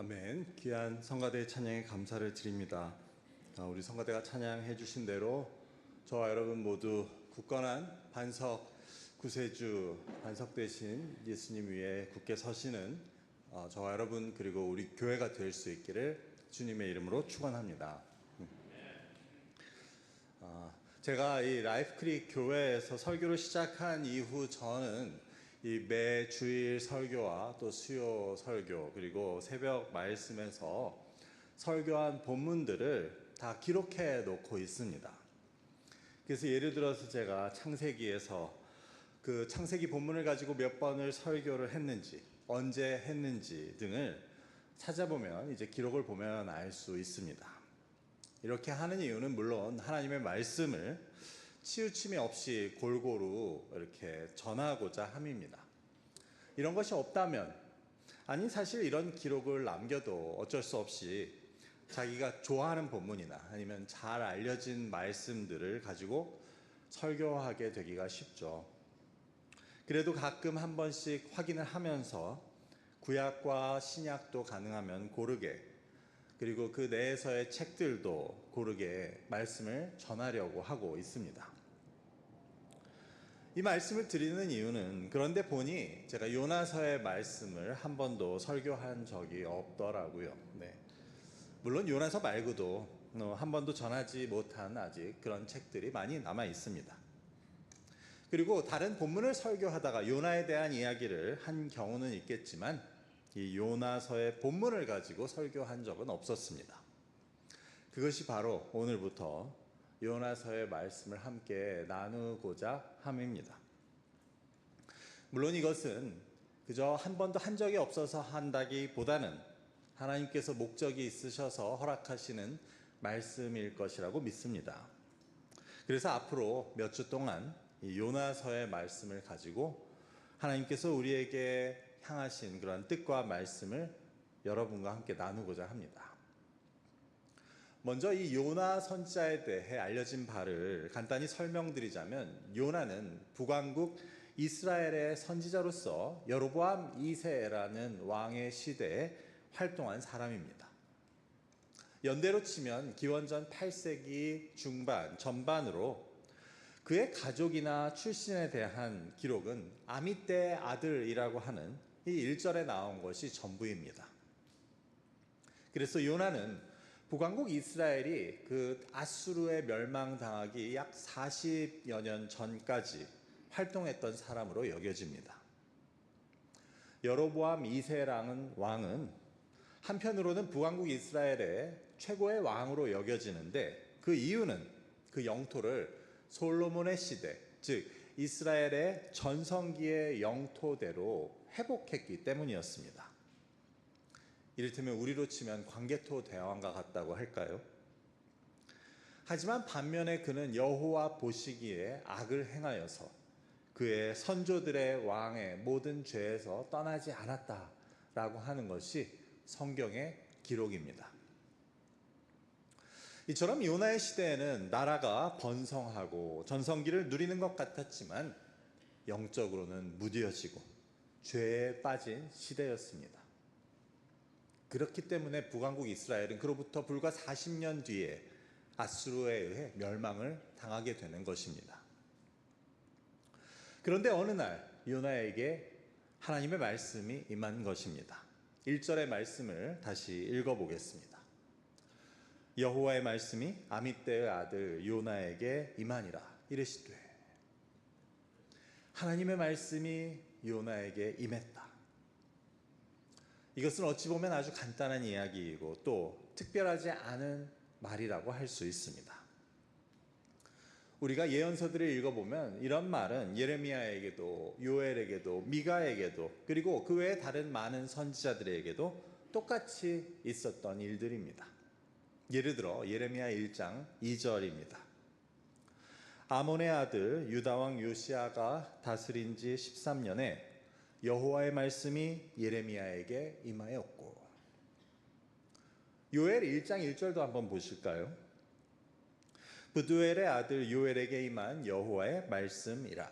아멘. 귀한 성가대 찬양에 감사를 드립니다. 아, 우리 성가대가 찬양해 주신 대로 저와 여러분 모두 굳건한 반석 구세주 반석 대신 예수님 위에 굳게 서시는 어, 저와 여러분 그리고 우리 교회가 될 수 있기를 주님의 이름으로 축원합니다. 음. 아, 제가 이 라이프 크릭 교회에서 설교를 시작한 이후 저는 이 매 주일 설교와 또 수요 설교 그리고 새벽 말씀에서 설교한 본문들을 다 기록해 놓고 있습니다. 그래서 예를 들어서 제가 창세기에서 그 창세기 본문을 가지고 몇 번을 설교를 했는지 언제 했는지 등을 찾아보면 이제 기록을 보면 알 수 있습니다. 이렇게 하는 이유는 물론 하나님의 말씀을 치우침이 없이 골고루 이렇게 전하고자 함입니다. 이런 것이 없다면, 아니, 사실 이런 기록을 남겨도 어쩔 수 없이 자기가 좋아하는 본문이나 아니면 잘 알려진 말씀들을 가지고 설교하게 되기가 쉽죠. 그래도 가끔 한 번씩 확인을 하면서 구약과 신약도 가능하면 고르게 그리고 그 내에서의 책들도 고르게 말씀을 전하려고 하고 있습니다. 이 말씀을 드리는 이유는 그런데 보니 제가 요나서의 말씀을 한 번도 설교한 적이 없더라고요. 네. 물론 요나서 말고도 어, 한 번도 전하지 못한 아직 그런 책들이 많이 남아 있습니다. 그리고 다른 본문을 설교하다가 요나에 대한 이야기를 한 경우는 있겠지만 이 요나서의 본문을 가지고 설교한 적은 없었습니다. 그것이 바로 오늘부터 요나서의 말씀을 함께 나누고자 함입니다. 물론 이것은 그저 한 번도 한 적이 없어서 한다기보다는 하나님께서 목적이 있으셔서 허락하시는 말씀일 것이라고 믿습니다. 그래서 앞으로 몇 주 동안 이 요나서의 말씀을 가지고 하나님께서 우리에게 향하신 그런 뜻과 말씀을 여러분과 함께 나누고자 합니다. 먼저 이 요나 선지자에 대해 알려진 바를 간단히 설명드리자면 요나는 북왕국 이스라엘의 선지자로서 여로보암 2세라는 왕의 시대에 활동한 사람입니다. 연대로 치면 기원전 8세기 중반 전반으로 그의 가족이나 출신에 대한 기록은 아미떼 아들이라고 하는 이 1절에 나온 것이 전부입니다. 그래서 요나는 북왕국 이스라엘이 그 아수르에 멸망당하기 약 40여 년 전까지 활동했던 사람으로 여겨집니다. 여로보암 2세랑은 왕은 한편으로는 북왕국 이스라엘의 최고의 왕으로 여겨지는데 그 이유는 그 영토를 솔로몬의 시대, 즉 이스라엘의 전성기의 영토대로 회복했기 때문이었습니다. 이를테면 우리로 치면 광개토 대왕과 같다고 할까요? 하지만 반면에 그는 여호와 보시기에 악을 행하여서 그의 선조들의 왕의 모든 죄에서 떠나지 않았다라고 하는 것이 성경의 기록입니다. 이처럼 요나의 시대에는 나라가 번성하고 전성기를 누리는 것 같았지만 영적으로는 무뎌지고 죄에 빠진 시대였습니다. 그렇기 때문에 북왕국 이스라엘은 그로부터 불과 40년 뒤에 아수르에 의해 멸망을 당하게 되는 것입니다. 그런데 어느 날 요나에게 하나님의 말씀이 임한 것입니다. 1절의 말씀을 다시 읽어보겠습니다. 여호와의 말씀이 아미떼의 아들 요나에게 임하니라 이르시되 하나님의 말씀이 요나에게 임했다. 이것은 어찌 보면 아주 간단한 이야기이고 또 특별하지 않은 말이라고 할 수 있습니다. 우리가 예언서들을 읽어보면 이런 말은 예레미야에게도 요엘에게도 미가에게도 그리고 그 외에 다른 많은 선지자들에게도 똑같이 있었던 일들입니다. 예를 들어 예레미야 1장 2절입니다. 아몬의 아들 유다왕 요시아가 다스린 지 13년에 여호와의 말씀이 예레미야에게 임하였고 요엘 1장 1절도 한번 보실까요? 부두엘의 아들 요엘에게 임한 여호와의 말씀이라.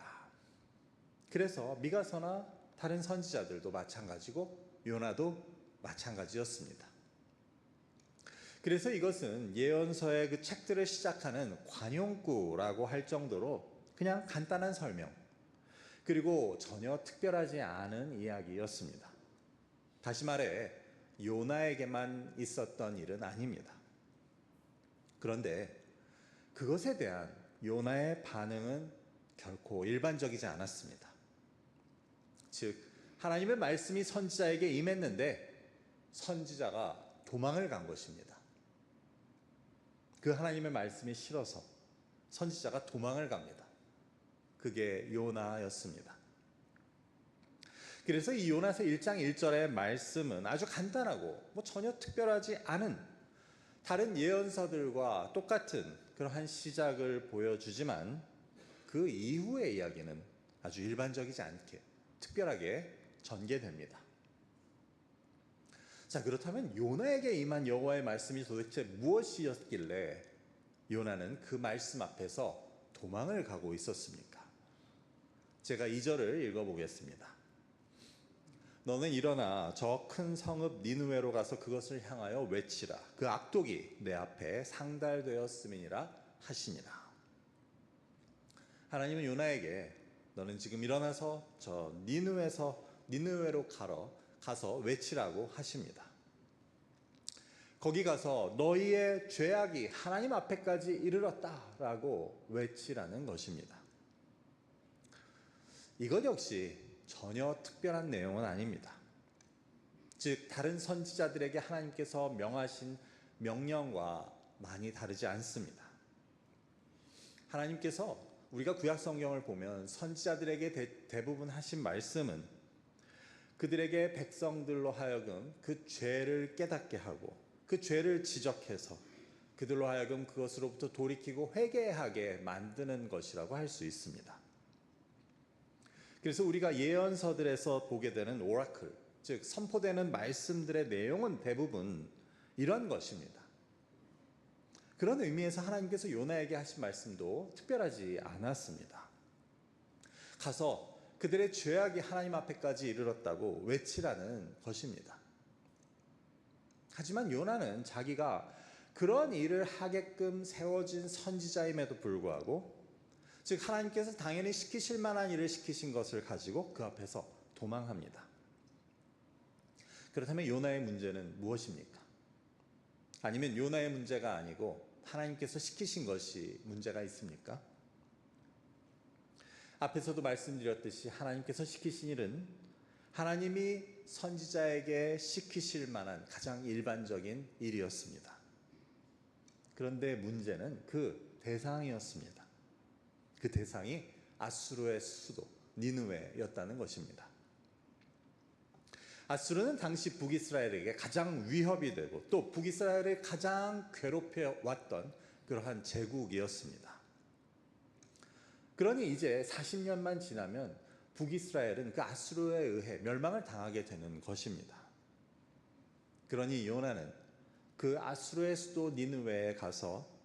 그래서 미가서나 다른 선지자들도 마찬가지고 요나도 마찬가지였습니다. 그래서 이것은 예언서의 그 책들을 시작하는 관용구라고 할 정도로 그냥 간단한 설명, 그리고 전혀 특별하지 않은 이야기였습니다. 다시 말해, 요나에게만 있었던 일은 아닙니다. 그런데 그것에 대한 요나의 반응은 결코 일반적이지 않았습니다. 즉, 하나님의 말씀이 선지자에게 임했는데 선지자가 도망을 간 것입니다. 그 하나님의 말씀이 싫어서 선지자가 도망을 갑니다. 그게 요나였습니다. 그래서 이 요나서 1장 1절의 말씀은 아주 간단하고 뭐 전혀 특별하지 않은 다른 예언서들과 똑같은 그러한 시작을 보여주지만 그 이후의 이야기는 아주 일반적이지 않게 특별하게 전개됩니다. 자, 그렇다면 요나에게 임한 여호와의 말씀이 도대체 무엇이었길래 요나는 그 말씀 앞에서 도망을 가고 있었습니까? 제가 2절을 읽어 보겠습니다. 너는 일어나 저 큰 성읍 니누웨로 가서 그것을 향하여 외치라. 그 악독이 내 앞에 상달되었음이니라 하시니라. 하나님은 요나에게 너는 지금 일어나서 저 니누에서 니누웨로 가러 가서 외치라고 하십니다. 거기 가서 너희의 죄악이 하나님 앞에까지 이르렀다라고 외치라는 것입니다. 이것 역시 전혀 특별한 내용은 아닙니다. 즉 다른 선지자들에게 하나님께서 명하신 명령과 많이 다르지 않습니다. 하나님께서 우리가 구약 성경을 보면 선지자들에게 대, 부분 하신 말씀은 그들에게 백성들로 하여금 그 죄를 깨닫게 하고 그 죄를 지적해서 그들로 하여금 그것으로부터 돌이키고 회개하게 만드는 것이라고 할 수 있습니다. 그래서 우리가 예언서들에서 보게 되는 오라클, 즉 선포되는 말씀들의 내용은 대부분 이런 것입니다. 그런 의미에서 하나님께서 요나에게 하신 말씀도 특별하지 않았습니다. 가서 그들의 죄악이 하나님 앞에까지 이르렀다고 외치라는 것입니다. 하지만 요나는 자기가 그런 일을 하게끔 세워진 선지자임에도 불구하고 즉 하나님께서 당연히 시키실 만한 일을 시키신 것을 가지고 그 앞에서 도망합니다. 그렇다면 요나의 문제는 무엇입니까? 아니면 요나의 문제가 아니고 하나님께서 시키신 것이 문제가 있습니까? 앞에서도 말씀드렸듯이 하나님께서 시키신 일은 하나님이 선지자에게 시키실 만한 가장 일반적인 일이었습니다. 그런데 문제는 그 대상이었습니다. 그 대상이 아수르의 수도 니누웨였다는 것입니다. 아수르는 당시 북이스라엘에게 가장 위협이 되고 또 북이스라엘을 가장 괴롭혀 왔던 그러한 제국이었습니다. 그러니 이제 40년만 지나면 북이스라엘은 그 아수르에 의해 멸망을 당하게 되는 것입니다. 그러니 요나는 그 아수르의 수도 니느웨에 가서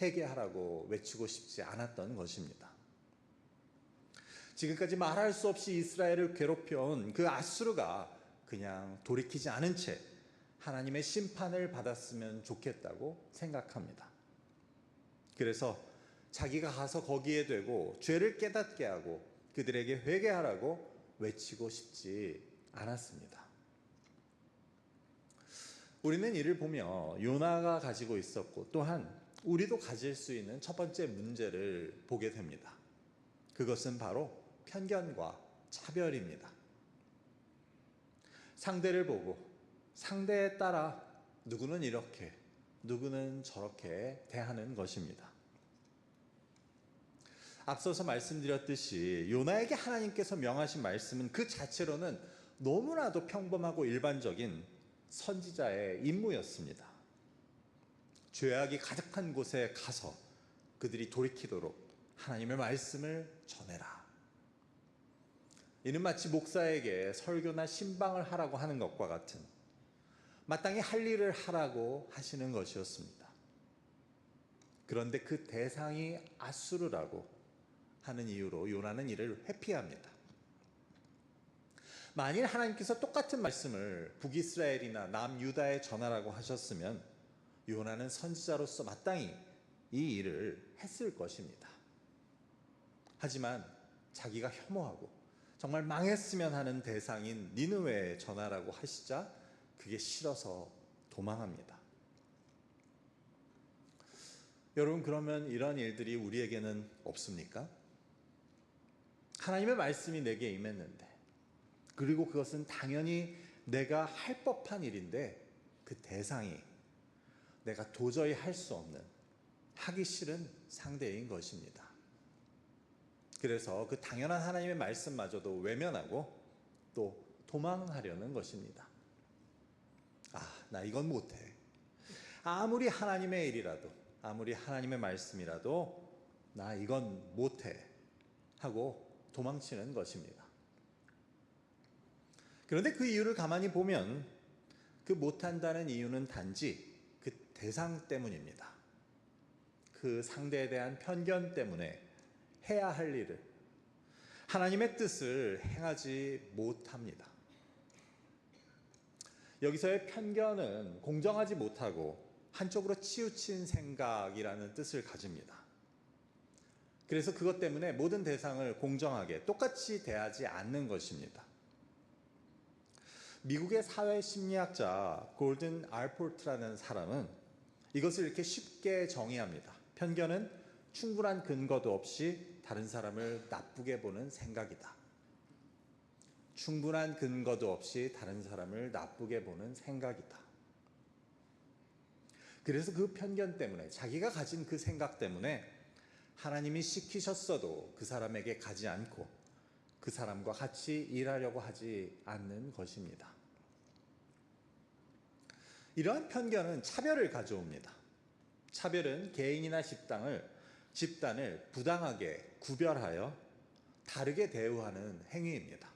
회개하라고 외치고 싶지 않았던 것입니다. 지금까지 말할 수 없이 이스라엘을 괴롭혀온 그 아수르가 그냥 돌이키지 않은 채 하나님의 심판을 받았으면 좋겠다고 생각합니다. 그래서 자기가 가서 거기에 되고 죄를 깨닫게 하고 그들에게 회개하라고 외치고 싶지 않았습니다. 우리는 이를 보며 요나가 가지고 있었고 또한 우리도 가질 수 있는 첫 번째 문제를 보게 됩니다. 그것은 바로 편견과 차별입니다. 상대를 보고 상대에 따라 누구는 이렇게, 누구는 저렇게 대하는 것입니다. 앞서서 말씀드렸듯이 요나에게 하나님께서 명하신 말씀은 그 자체로는 너무나도 평범하고 일반적인 선지자의 임무였습니다. 죄악이 가득한 곳에 가서 그들이 돌이키도록 하나님의 말씀을 전해라. 이는 마치 목사에게 설교나 신방을 하라고 하는 것과 같은 마땅히 할 일을 하라고 하시는 것이었습니다. 그런데 그 대상이 아수르라고 하는 이유로 요나는 이를 회피합니다. 만일 하나님께서 똑같은 말씀을 북이스라엘이나 남유다에 전하라고 하셨으면 요나는 선지자로서 마땅히 이 일을 했을 것입니다. 하지만 자기가 혐오하고 정말 망했으면 하는 대상인 니느웨에 전하라고 하시자 그게 싫어서 도망합니다. 여러분 그러면 이런 일들이 우리에게는 없습니까? 하나님의 말씀이 내게 임했는데 그리고 그것은 당연히 내가 할 법한 일인데 그 대상이 내가 도저히 할 수 없는 하기 싫은 상대인 것입니다. 그래서 그 당연한 하나님의 말씀마저도 외면하고 또 도망하려는 것입니다. 아, 나 이건 못해. 아무리 하나님의 일이라도, 아무리 하나님의 말씀이라도, 나 이건 못해. 하고 도망치는 것입니다. 그런데 그 이유를 가만히 보면 그 못한다는 이유는 단지 그 대상 때문입니다. 그 상대에 대한 편견 때문에 해야 할 일을 하나님의 뜻을 행하지 못합니다. 여기서의 편견은 공정하지 못하고 한쪽으로 치우친 생각이라는 뜻을 가집니다. 그래서 그것 때문에 모든 대상을 공정하게 똑같이 대하지 않는 것입니다. 미국의 사회 심리학자 골든 알포트라는 사람은 이것을 이렇게 쉽게 정의합니다. 편견은 충분한 근거도 없이 다른 사람을 나쁘게 보는 생각이다. 충분한 근거도 없이 다른 사람을 나쁘게 보는 생각이다. 그래서 그 편견 때문에 자기가 가진 그 생각 때문에 하나님이 시키셨어도 그 사람에게 가지 않고 그 사람과 같이 일하려고 하지 않는 것입니다. 이러한 편견은 차별을 가져옵니다. 차별은 개인이나 집단을 집단을 부당하게 구별하여 다르게 대우하는 행위입니다.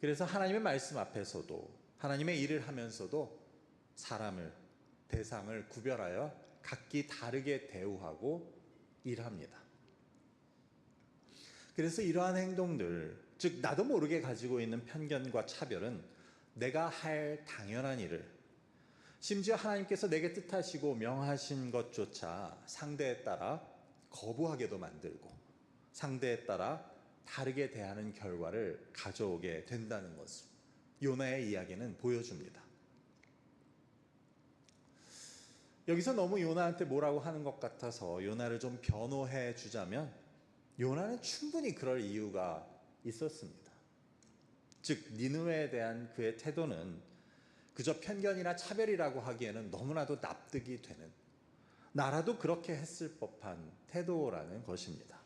그래서 하나님의 말씀 앞에서도 하나님의 일을 하면서도 사람을 대상을 구별하여 각기 다르게 대우하고 일합니다. 그래서 이러한 행동들, 즉 나도 모르게 가지고 있는 편견과 차별은 내가 할 당연한 일을 심지어 하나님께서 내게 뜻하시고 명하신 것조차 상대에 따라 거부하게도 만들고 상대에 따라 다르게 대하는 결과를 가져오게 된다는 것을 요나의 이야기는 보여줍니다. 여기서 너무 요나한테 뭐라고 하는 것 같아서 요나를 좀 변호해 주자면 요나는 충분히 그럴 이유가 있었습니다. 즉 니느웨에 대한 그의 태도는 그저 편견이나 차별이라고 하기에는 너무나도 납득이 되는 나라도 그렇게 했을 법한 태도라는 것입니다.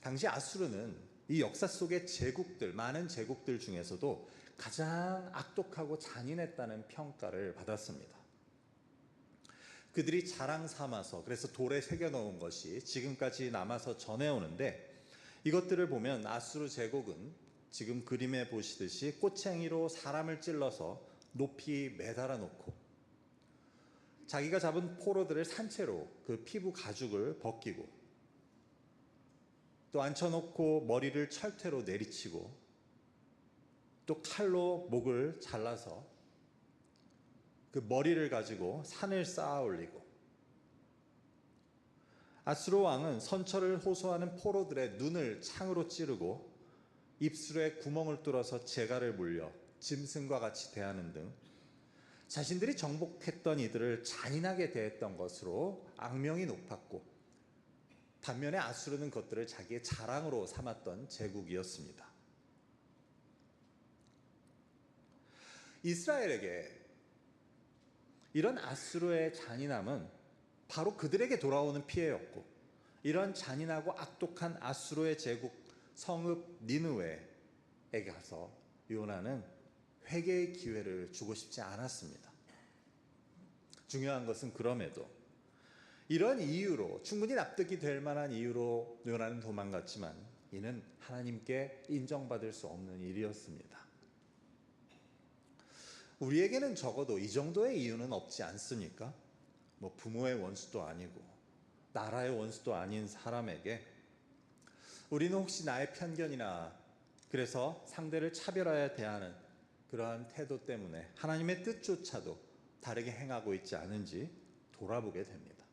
당시 아수르는 이 역사 속의 제국들, 많은 제국들 중에서도 가장 악독하고 잔인했다는 평가를 받았습니다. 그들이 자랑 삼아서 그래서 돌에 새겨 놓은 것이 지금까지 남아서 전해오는데 이것들을 보면 아수르 제국은 지금 그림에 보시듯이 꼬챙이로 사람을 찔러서 높이 매달아 놓고 자기가 잡은 포로들을 산채로 그 피부 가죽을 벗기고 또 앉혀놓고 머리를 철퇴로 내리치고 또 칼로 목을 잘라서 그 머리를 가지고 산을 쌓아 올리고 아스로 왕은 선처를 호소하는 포로들의 눈을 창으로 찌르고 입술에 구멍을 뚫어서 재갈을 물려 짐승과 같이 대하는 등 자신들이 정복했던 이들을 잔인하게 대했던 것으로 악명이 높았고 반면에 아수르는 것들을 자기의 자랑으로 삼았던 제국이었습니다. 이스라엘에게 이런 아수르의 잔인함은 바로 그들에게 돌아오는 피해였고 이런 잔인하고 악독한 아수르의 제국 성읍 니느웨에 가서 요나는 회개의 기회를 주고 싶지 않았습니다. 중요한 것은 그럼에도 이런 이유로 충분히 납득이 될 만한 이유로 요나는 도망갔지만 이는 하나님께 인정받을 수 없는 일이었습니다. 우리에게는 적어도 이 정도의 이유는 없지 않습니까? 뭐 부모의 원수도 아니고 나라의 원수도 아닌 사람에게 우리는 혹시 나의 편견이나 그래서 상대를 차별하여 대하는 그러한 태도 때문에 하나님의 뜻조차도 다르게 행하고 있지 않은지 돌아보게 됩니다.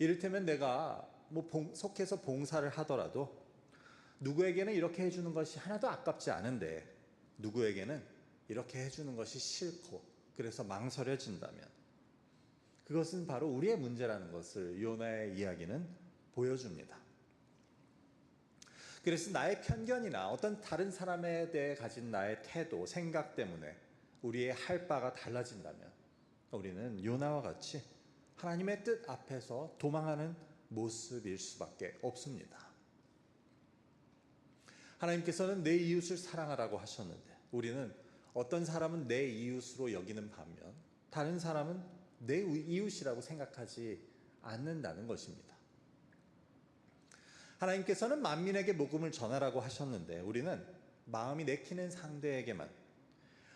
이를테면 내가 뭐 봉- 속해서 봉사를 하더라도 누구에게는 이렇게 해주는 것이 하나도 아깝지 않은데 누구에게는 이렇게 해주는 것이 싫고 그래서 망설여진다면 그것은 바로 우리의 문제라는 것을 요나의 이야기는 보여줍니다. 그래서 나의 편견이나 어떤 다른 사람에 대해 가진 나의 태도, 생각 때문에 우리의 할 바가 달라진다면 우리는 요나와 같이 하나님의 뜻 앞에서 도망하는 모습일 수밖에 없습니다. 하나님께서는 내 이웃을 사랑하라고 하셨는데 우리는 어떤 사람은 내 이웃으로 여기는 반면 다른 사람은 내 이웃이라고 생각하지 않는다는 것입니다. 하나님께서는 만민에게 복음을 전하라고 하셨는데 우리는 마음이 내키는 상대에게만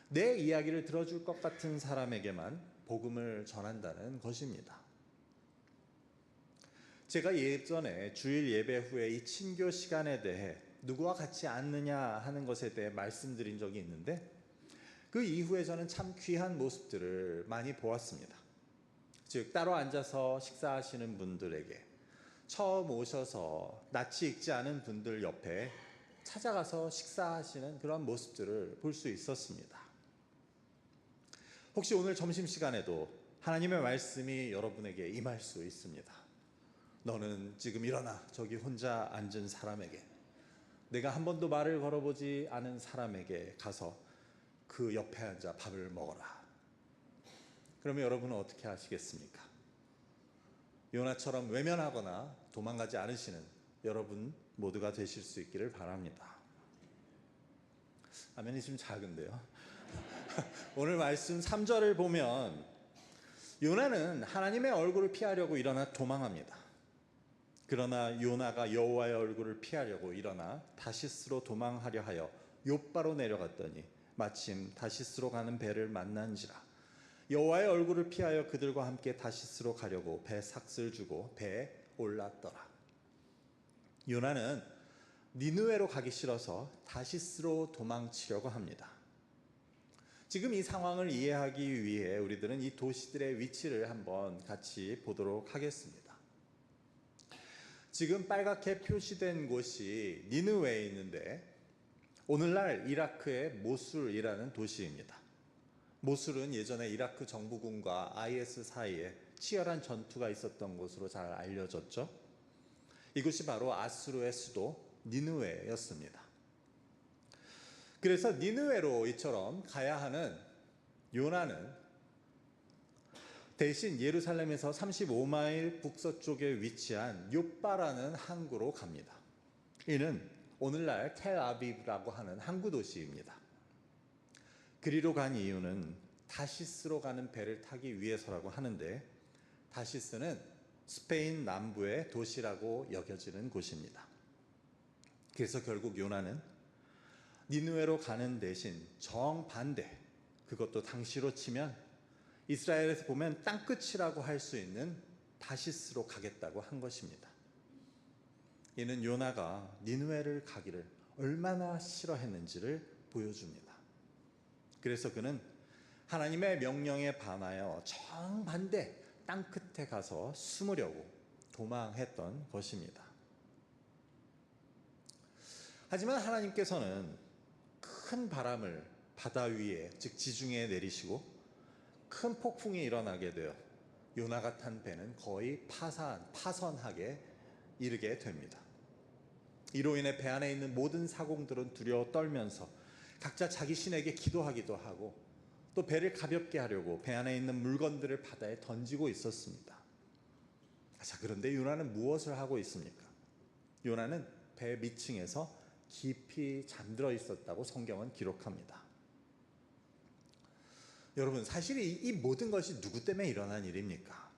내 이야기를 들어줄 것 같은 사람에게만 복음을 전한다는 것입니다. 제가 예전에 주일 예배 후에 이 친교 시간에 대해 누구와 같이 앉느냐 하는 것에 대해 말씀드린 적이 있는데 그 이후에 저는 참 귀한 모습들을 많이 보았습니다. 즉 따로 앉아서 식사하시는 분들에게 처음 오셔서 낯이 익지 않은 분들 옆에 찾아가서 식사하시는 그런 모습들을 볼 수 있었습니다. 혹시 오늘 점심 시간에도 하나님의 말씀이 여러분에게 임할 수 있습니다. 너는 지금 일어나 저기 혼자 앉은 사람에게 내가 한 번도 말을 걸어보지 않은 사람에게 가서 그 옆에 앉아 밥을 먹어라. 그러면 여러분은 어떻게 하시겠습니까? 요나처럼 외면하거나 도망가지 않으시는 여러분 모두가 되실 수 있기를 바랍니다. 아멘이 좀 작은데요. 오늘 말씀 3절을 보면 요나는 하나님의 얼굴을 피하려고 일어나 도망합니다. 그러나 요나가 여호와의 얼굴을 피하려고 일어나 다시스로 도망하려 하여 욥바로 내려갔더니 마침 다시스로 가는 배를 만난지라 여호와의 얼굴을 피하여 그들과 함께 다시스로 가려고 배 삭슬 주고 배에 올랐더라. 요나는 니누에로 가기 싫어서 다시스로 도망치려고 합니다. 지금 이 상황을 이해하기 위해 우리들은 이 도시들의 위치를 한번 같이 보도록 하겠습니다. 지금 빨갛게 표시된 곳이 니느웨에 있는데 오늘날 이라크의 모술이라는 도시입니다. 모술은 예전에 이라크 정부군과 IS 사이에 치열한 전투가 있었던 곳으로 잘 알려졌죠. 이곳이 바로 아수르의 수도 니느웨였습니다. 그래서 니느웨로 이처럼 가야 하는 요나는 대신 예루살렘에서 35마일 북서쪽에 위치한 요빠라는 항구로 갑니다. 이는 오늘날 텔아비브라고 하는 항구 도시입니다. 그리로 간 이유는 다시스로 가는 배를 타기 위해서라고 하는데 다시스는 스페인 남부의 도시라고 여겨지는 곳입니다. 그래서 결국 요나는 니누에로 가는 대신 정반대 그것도 당시로 치면 이스라엘에서 보면 땅끝이라고 할 수 있는 다시스로 가겠다고 한 것입니다. 이는 요나가 니누에를 가기를 얼마나 싫어했는지를 보여줍니다. 그래서 그는 하나님의 명령에 반하여 정반대 땅 끝에 가서 숨으려고 도망했던 것입니다. 하지만 하나님께서는 큰 바람을 바다 위에 즉 지중해에 내리시고 큰 폭풍이 일어나게 되어 요나가 탄 배는 거의 파산, 파선하게 이르게 됩니다. 이로 인해 배 안에 있는 모든 사공들은 두려워 떨면서 각자 자기 신에게 기도하기도 하고 또 배를 가볍게 하려고 배 안에 있는 물건들을 바다에 던지고 있었습니다. 자, 그런데 요나는 무엇을 하고 있습니까? 요나는 배 밑층에서 깊이 잠들어 있었다고 성경은 기록합니다. 여러분, 사실 이, 이 모든 것이 누구 때문에 일어난 일입니까?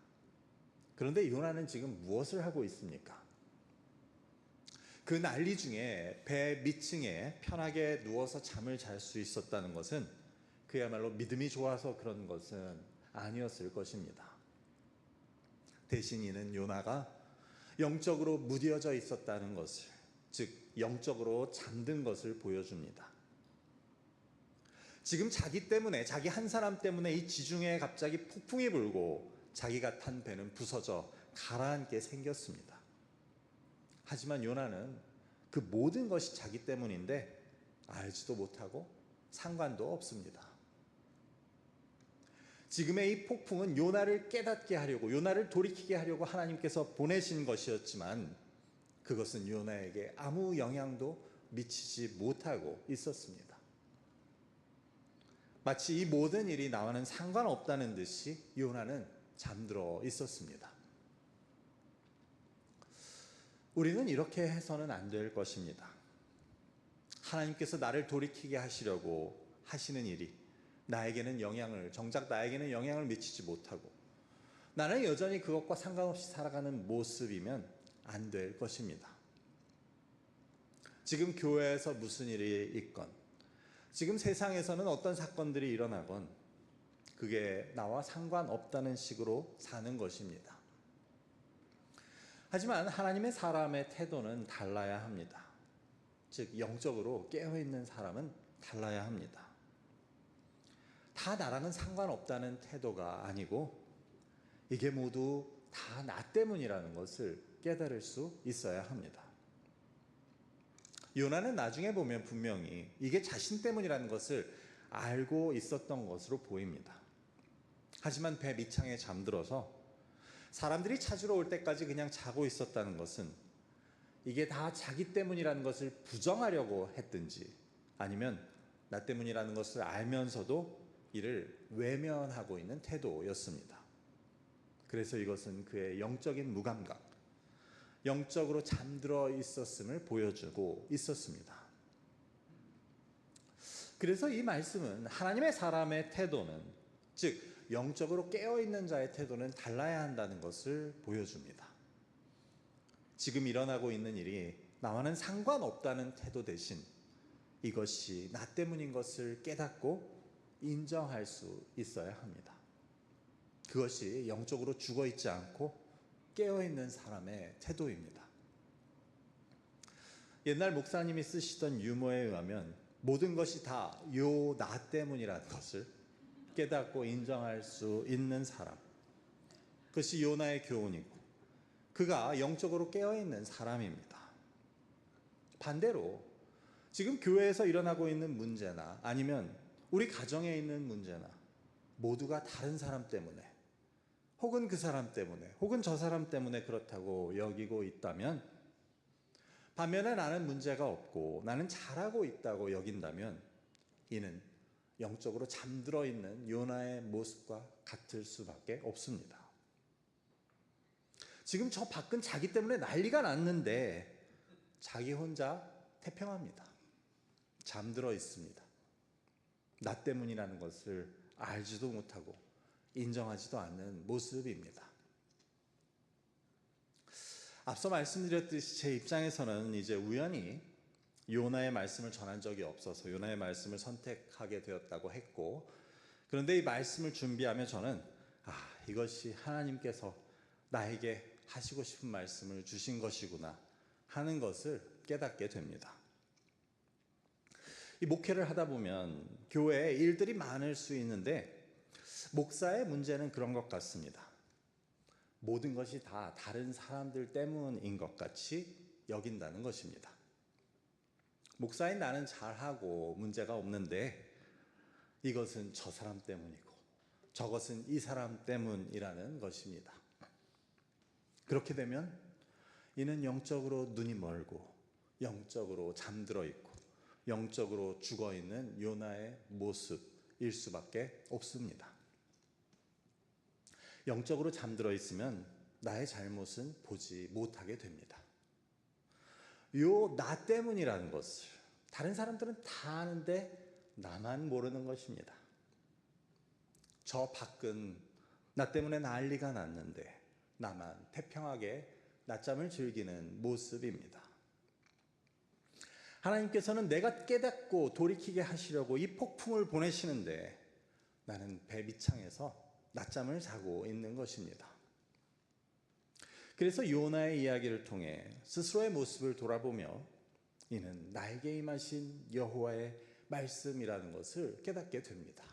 그런데 요나는 지금 무엇을 하고 있습니까? 그 난리 중에 배 밑층에 편하게 누워서 잠을 잘 수 있었다는 것은 그야말로 믿음이 좋아서 그런 것은 아니었을 것입니다. 대신 이는 요나가 영적으로 무뎌져 있었다는 것을, 즉 영적으로 잠든 것을 보여줍니다. 지금 자기 때문에 자기 한 사람 때문에 이 지중해에 갑자기 폭풍이 불고 자기가 탄 배는 부서져 가라앉게 생겼습니다. 하지만 요나는 그 모든 것이 자기 때문인데 알지도 못하고 상관도 없습니다. 지금의 이 폭풍은 요나를 깨닫게 하려고 요나를 돌이키게 하려고 하나님께서 보내신 것이었지만 그것은 요나에게 아무 영향도 미치지 못하고 있었습니다. 마치 이 모든 일이 나와는 상관없다는 듯이 요나는 잠들어 있었습니다. 우리는 이렇게 해서는 안 될 것입니다. 하나님께서 나를 돌이키게 하시려고 하시는 일이 나에게는 영향을, 정작 나에게는 영향을 미치지 못하고 나는 여전히 그것과 상관없이 살아가는 모습이면 안 될 것입니다. 지금 교회에서 무슨 일이 있건, 지금 세상에서는 어떤 사건들이 일어나건, 그게 나와 상관없다는 식으로 사는 것입니다. 하지만 하나님의 사람의 태도는 달라야 합니다. 즉, 영적으로 깨어있는 사람은 달라야 합니다. 다 나랑은 상관없다는 태도가 아니고, 이게 모두 다 나 때문이라는 것을 깨달을 수 있어야 합니다. 요나는 나중에 보면 분명히 이게 자신 때문이라는 것을 알고 있었던 것으로 보입니다. 하지만 배 밑창에 잠들어서 사람들이 찾으러 올 때까지 그냥 자고 있었다는 것은 이게 다 자기 때문이라는 것을 부정하려고 했든지 아니면 나 때문이라는 것을 알면서도 이를 외면하고 있는 태도였습니다. 그래서 이것은 그의 영적인 무감각, 영적으로 잠들어 있었음을 보여주고 있었습니다. 그래서 이 말씀은 하나님의 사람의 태도는 즉 영적으로 깨어 있는 자의 태도는 달라야 한다는 것을 보여줍니다. 지금 일어나고 있는 일이 나와는 상관없다는 태도 대신 이것이 나 때문인 것을 깨닫고 인정할 수 있어야 합니다. 그것이 영적으로 죽어 있지 않고 깨어 있는 사람의 태도입니다. 옛날 목사님이 쓰시던 유머에 의하면 모든 것이 다 요 나 때문이라는 것을 깨닫고 인정할 수 있는 사람. 그것이 요나의 교훈이고 그가 영적으로 깨어 있는 사람입니다. 반대로 지금 교회에서 일어나고 있는 문제나 아니면 우리 가정에 있는 문제나 모두가 다른 사람 때문에 혹은 그 사람 때문에 혹은 저 사람 때문에 그렇다고 여기고 있다면 반면에 나는 문제가 없고 나는 잘하고 있다고 여긴다면 이는 영적으로 잠들어 있는 요나의 모습과 같을 수밖에 없습니다. 지금 저 밖은 자기 때문에 난리가 났는데 자기 혼자 태평합니다. 잠들어 있습니다. 나 때문이라는 것을 알지도 못하고 인정하지도 않는 모습입니다. 앞서 말씀드렸듯이 제 입장에서는 이제 우연히 요나의 말씀을 전한 적이 없어서 요나의 말씀을 선택하게 되었다고 했고 그런데 이 말씀을 준비하며 저는 아 이것이 하나님께서 나에게 하시고 싶은 말씀을 주신 것이구나 하는 것을 깨닫게 됩니다. 이 목회를 하다 보면 교회에 일들이 많을 수 있는데 목사의 문제는 그런 것 같습니다. 모든 것이 다 다른 사람들 때문인 것 같이 여긴다는 것입니다. 목사인 나는 잘하고 문제가 없는데 이것은 저 사람 때문이고 저것은 이 사람 때문이라는 것입니다. 그렇게 되면 이는 영적으로 눈이 멀고 영적으로 잠들어 있고 영적으로 죽어 있는 요나의 모습일 수밖에 없습니다. 영적으로 잠들어 있으면 나의 잘못은 보지 못하게 됩니다. 요 나 때문이라는 것을 다른 사람들은 다 아는데 나만 모르는 것입니다. 저 밖은 나 때문에 난리가 났는데 나만 태평하게 낮잠을 즐기는 모습입니다. 하나님께서는 내가 깨닫고 돌이키게 하시려고 이 폭풍을 보내시는데 나는 배 밑창에서 낮잠을 자고 있는 것입니다. 그래서 요나의 이야기를 통해 스스로의 모습을 돌아보며 이는 나에게 임하신 여호와의 말씀이라는 것을 깨닫게 됩니다.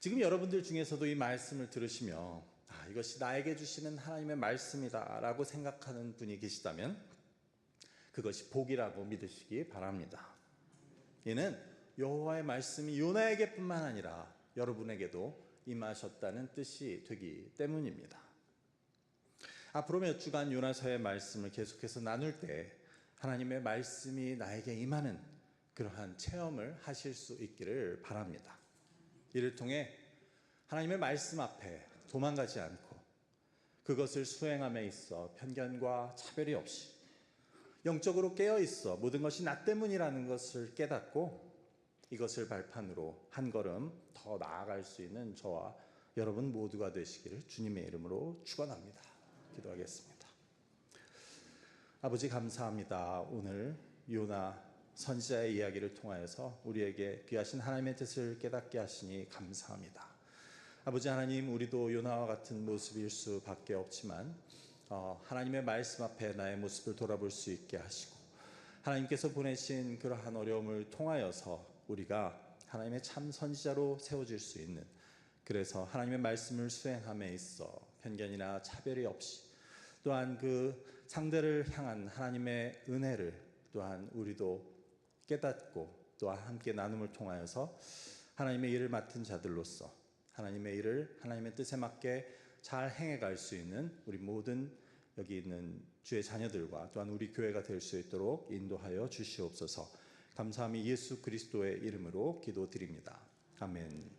지금 여러분들 중에서도 이 말씀을 들으시며 아, 이것이 나에게 주시는 하나님의 말씀이다라고 생각하는 분이 계시다면 그것이 복이라고 믿으시기 바랍니다. 이는 여호와의 말씀이 요나에게뿐만 아니라 여러분에게도 임하셨다는 뜻이 되기 때문입니다. 앞으로 몇 주간 요나서의 말씀을 계속해서 나눌 때 하나님의 말씀이 나에게 임하는 그러한 체험을 하실 수 있기를 바랍니다. 이를 통해 하나님의 말씀 앞에 도망가지 않고 그것을 수행함에 있어 편견과 차별이 없이 영적으로 깨어 있어 모든 것이 나 때문이라는 것을 깨닫고 이것을 발판으로 한 걸음 더 나아갈 수 있는 저와 여러분 모두가 되시기를 주님의 이름으로 축원합니다. 기도하겠습니다. 아버지 감사합니다. 오늘 요나 선지자의 이야기를 통하여서 우리에게 귀하신 하나님의 뜻을 깨닫게 하시니 감사합니다. 아버지 하나님, 우리도 요나와 같은 모습일 수밖에 없지만 어, 하나님의 말씀 앞에 나의 모습을 돌아볼 수 있게 하시고 하나님께서 보내신 그러한 어려움을 통하여서 우리가 하나님의 참 선지자로 세워질 수 있는 그래서 하나님의 말씀을 수행함에 있어 편견이나 차별이 없이 또한 그 상대를 향한 하나님의 은혜를 또한 우리도 깨닫고 또한 함께 나눔을 통하여서 하나님의 일을 맡은 자들로서 하나님의 일을 하나님의 뜻에 맞게 잘 행해갈 수 있는 우리 모든 여기 있는 주의 자녀들과 또한 우리 교회가 될 수 있도록 인도하여 주시옵소서. 감사함이 예수 그리스도의 이름으로 기도드립니다. 아멘.